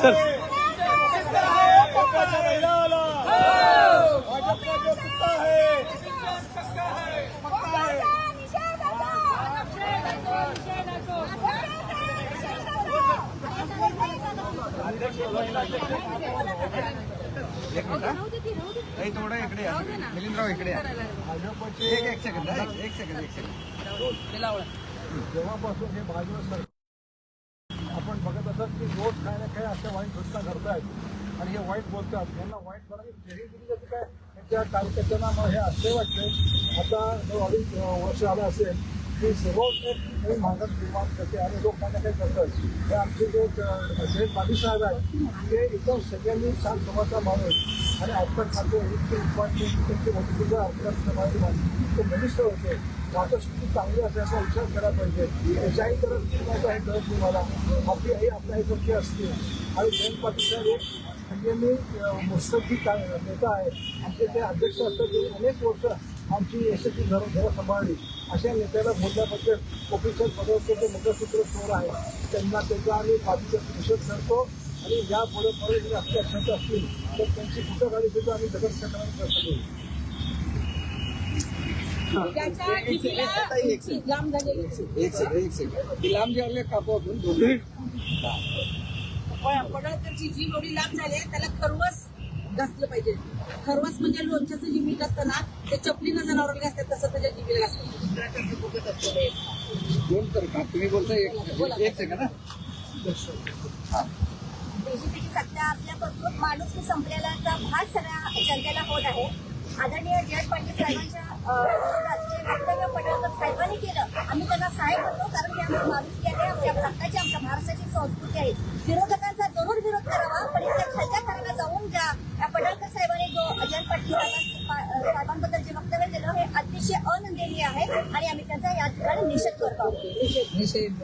Sir एकाच्या बैलाला थोडं इकडे मिलिंदराव इकडे एक एक सेकंद एक सेकंद एक सेकंद जेव्हापासून हे भाजप सरकार आपण बघत असत की रोज काय ना काय अशा वाईट घटना घडतायत. आणि हे वाईट बोलतात. यांना वाईट करायची काय? त्या कार्यकर्त्यांना मग हे असे वाटते आता जो अडीच वर्ष आलं असेल. की रोज एक निर्माण करते आणि लोक काय काय करतात. हे आमचे जे जयंत पाटील साहेब आहेत ते एकदम सगळ्यांनी शांत समाजचा माणूस. आणि अर्थात खाते इतके त्यांचे मोठी सुद्धा ते बलिष्ठ होते. वाटशक्ती चांगली असल्याचा विचार करायला पाहिजे. त्याच्याही करत नाही हे कळत तुम्हाला. आपली आई आपल्या आईसारखी असते. आणि जयंत पाटील साहेब एक सगळ्यांनी मुस्तकी नेता आहे आमचे ते अध्यक्ष असतात अनेक वर्ष आमची यशस्वी घरं घरं सांभाळली. अशा नेत्याला बोलल्याबद्दल कोपीचंद पदवचे जे मंगळसूत्र चोर आहे त्यांना त्याचा आम्ही बाजूचा निषेध करतो आणि या पुढे पुढे जर असले अत्यंत असतील तर त्यांची कुठं गाडी सुद्धा आम्ही दगड करण्याचा प्रयत्न करू त्याच्या जिभेला ताई, एक सेकंद. लांब झालेली एक सेकंड एक सेकंड ती लांब जेवले कापू आपण दोन पडळकरची जीभ एवढी लांब झाली आहे, त्याला खरवस घासलं पाहिजे. खरवस म्हणजे लोणच्याचं जे मीठ असतं ना ते चपलीनं जनावराला घासतात तसं त्याच्या जिभेला घासतं दोन तर का? तुम्ही बोलता एक एक सेकंड हा? बीजेपीची सत्ता असल्यापासून माणूस संपलेल्याचा भास सगळ्या जनतेला होत आहे. आदरणीय जयंत पाटील साहेबांच्या वक्तव्य साहेबांनी केलं. आम्ही त्यांना साहेब म्हणतो कारण की आमची माणुसकी आहे आमच्या भारताची आमच्या महाराष्ट्राची संस्कृती आहे. विरोधकांचा जरूर विरोध करावा पण इतक्या खालच्या थराला जाऊन ज्या या पडळकर साहेबांनी जो जयंत पाटील पा- साहेबांबद्दल जे वक्तव्य केलं हे अतिशय अनंदनीय आहे आणि आम्ही त्यांचा या ठिकाणी निषेध करतो. निषेध.